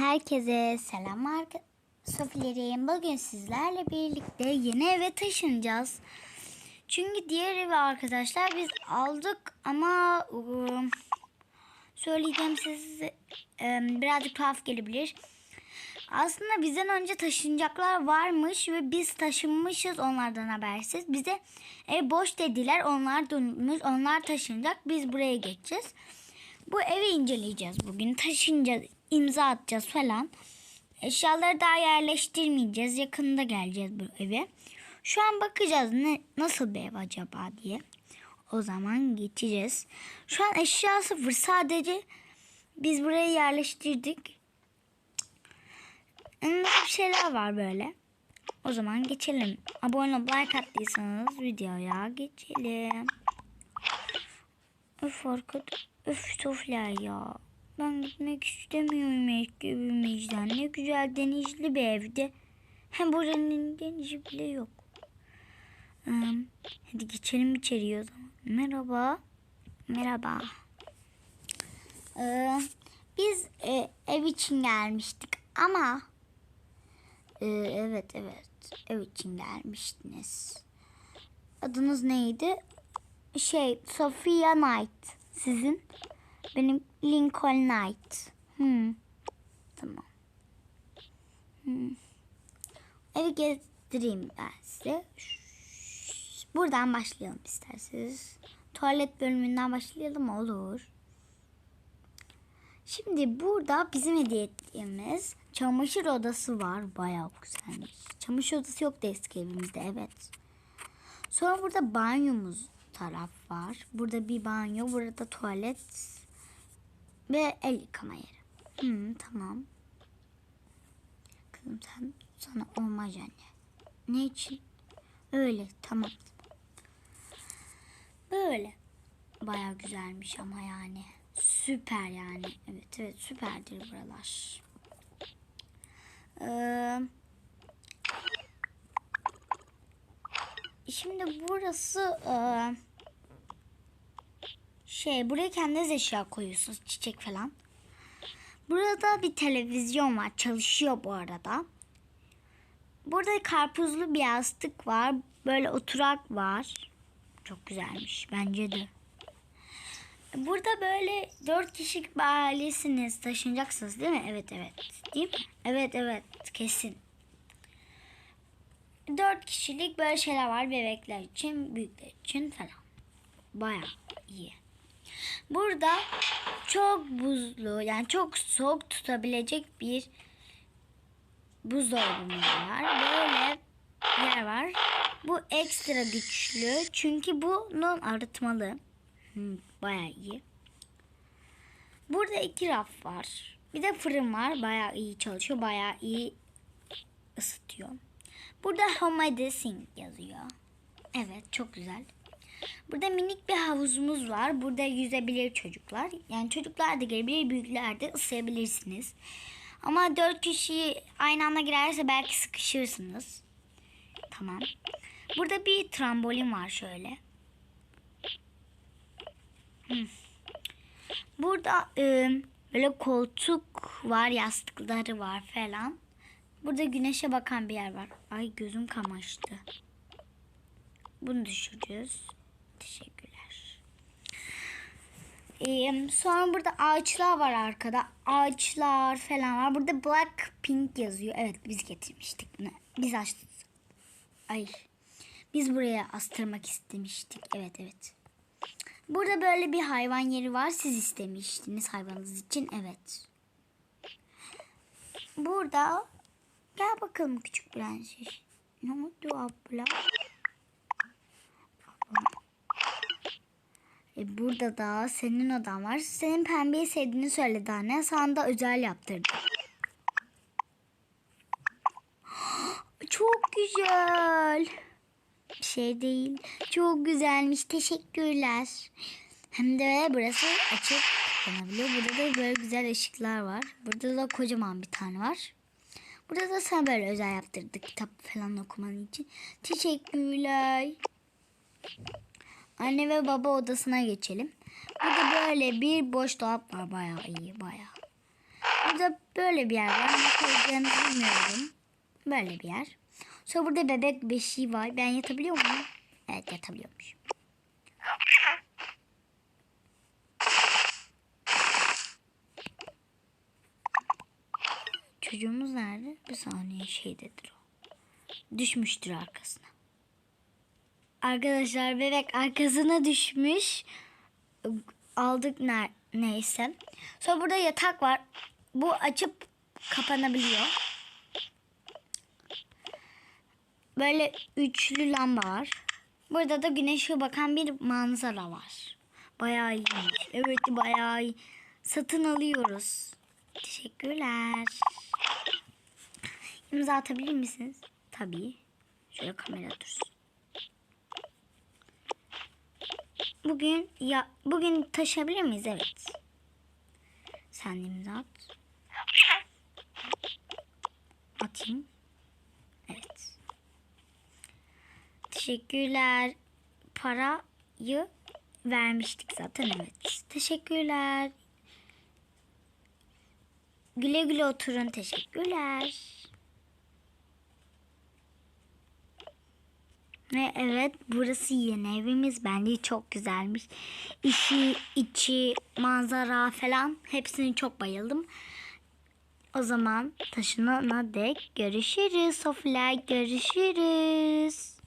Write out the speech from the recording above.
Herkese selamlar Sofilerim. Bugün sizlerle birlikte yeni eve taşınacağız. Çünkü diğer evi arkadaşlar biz aldık ama ıı, söyleyeceğim size ıı, birazcık tuhaf gelebilir. Aslında bizden önce taşınacaklar varmış ve biz taşınmışız onlardan habersiz. Bize ev boş dediler. Onlar dönmüş. Onlar taşınacak. Biz buraya geçeceğiz. Bu evi inceleyeceğiz bugün. Taşınacağız, imza atacağız falan. Eşyaları daha yerleştirmeyeceğiz. Yakında geleceğiz bu eve. Şu an bakacağız ne nasıl bir ev acaba diye. O zaman geçeceğiz. Şu an eşya sıfır. Sadece biz buraya yerleştirdik. Bir şeyler var böyle. O zaman geçelim. Abone olup like attıysanız videoya geçelim. Öf arkadaş. Öf Sofya ya. Ben gitmek istemiyorum evimizden. Ne güzel denizli bir evde. Hem buranın denizi bile yok. Hmm, hadi geçelim içeriye o zaman. Merhaba. Merhaba. Ee, biz e, ev için gelmiştik ama e, evet evet ev için gelmiştiniz. Adınız neydi? Şey Sophia Knight. Sizin? Benim Lincoln Knight. Hmm. Tamam. Hmm. Evi gezdireyim ben size. Buradan başlayalım isterseniz. Tuvalet bölümünden başlayalım olur. Şimdi burada bizim hediye ettiğimiz çamaşır odası var. Bayağı güzelmiş. Çamaşır odası yoktu eski evimizde evet. Sonra burada banyomuz taraf var. Burada bir banyo, burada tuvalet ve el yıkama yeri. Hmm, tamam. Kızım sen sana olmaz anne. Ne için? Öyle tamam. Böyle. Baya güzelmiş ama yani. Süper yani. Evet evet süperdir buralar. Ee, Şimdi burası e, şey buraya kendiniz eşya koyuyorsunuz çiçek falan. Burada bir televizyon var çalışıyor bu arada. Burada karpuzlu bir yastık var. Böyle oturak var. Çok güzelmiş bence de. Burada böyle dört kişilik bir ailesiniz taşınacaksınız değil mi? Evet evet. Değil mi? Evet evet kesin. Dört kişilik böyle şeyler var bebekler için, büyükler için falan. Baya iyi. Burada çok buzlu yani çok soğuk tutabilecek bir buzdolabımız var. Böyle yer var. Bu ekstra güçlü çünkü bunun arıtmalı. Hmm, Baya iyi. Burada iki raf var. Bir de fırın var. Baya iyi çalışıyor. Baya iyi ısıtıyor. Burada Home Sing yazıyor. Evet çok güzel. Burada minik bir havuzumuz var. Burada yüzebilir çocuklar. Yani çocuklar da gelebilir, büyükler de ısıyabilirsiniz. Ama dört kişi aynı anda girerse belki sıkışırsınız. Tamam. Burada bir trambolin var şöyle. Hmm. Burada e, böyle koltuk var, yastıkları var falan. Burada güneşe bakan bir yer var. Ay gözüm kamaştı. Bunu düşüreceğiz. Teşekkürler. Ee, sonra burada ağaçlar var arkada. Ağaçlar falan var. Burada Black Pink yazıyor. Evet biz getirmiştik bunu. Biz açtık. Ay. Biz buraya astırmak istemiştik. Evet evet. Burada böyle bir hayvan yeri var. Siz istemiştiniz hayvanınız için. Evet. Burada Gel bakalım küçük prenses. Ne oldu abla? E burada da senin odan var. Senin pembeyi sevdiğini söyledi anne. Sana da özel yaptırdı. Çok güzel. Bir şey değil. Çok güzelmiş. Teşekkürler. Hem de burası açık kullanabiliyor. Burada da böyle güzel ışıklar var. Burada da kocaman bir tane var. Burada da sana böyle özel yaptırdık kitap falan okuman için. Teşekkürler. Anne ve baba odasına geçelim. Burada böyle bir boş dolap var. Bayağı iyi bayağı. Burada böyle bir yer var. Ne koyacağımızı bilmiyorum. Böyle bir yer. Sonra burada bebek beşiği var. Ben yatabiliyor muyum? Evet yatabiliyormuş. Çocuğumuz nerede? Bir saniye şeydedir o. Düşmüştür arkasına. Arkadaşlar bebek arkasına düşmüş. Aldık ner neyse. Sonra burada yatak var. Bu açıp kapanabiliyor. Böyle üçlü lamba var. Burada da güneşe bakan bir manzara var. Bayağı iyiymiş. Evet bayağı iyi. Satın alıyoruz. Teşekkürler. İmza atabilir misiniz? Tabii. Şöyle kamera dursun. Bugün ya bugün taşıyabilir miyiz? Evet. Sen imza at. Atayım. Evet. Teşekkürler. Parayı vermiştik zaten evet. Teşekkürler. Güle güle oturun. Teşekkürler. Ve evet burası yeni evimiz. Bence çok güzelmiş. İşi, içi, manzara falan hepsini çok bayıldım. O zaman taşınana dek görüşürüz. Sofiler görüşürüz.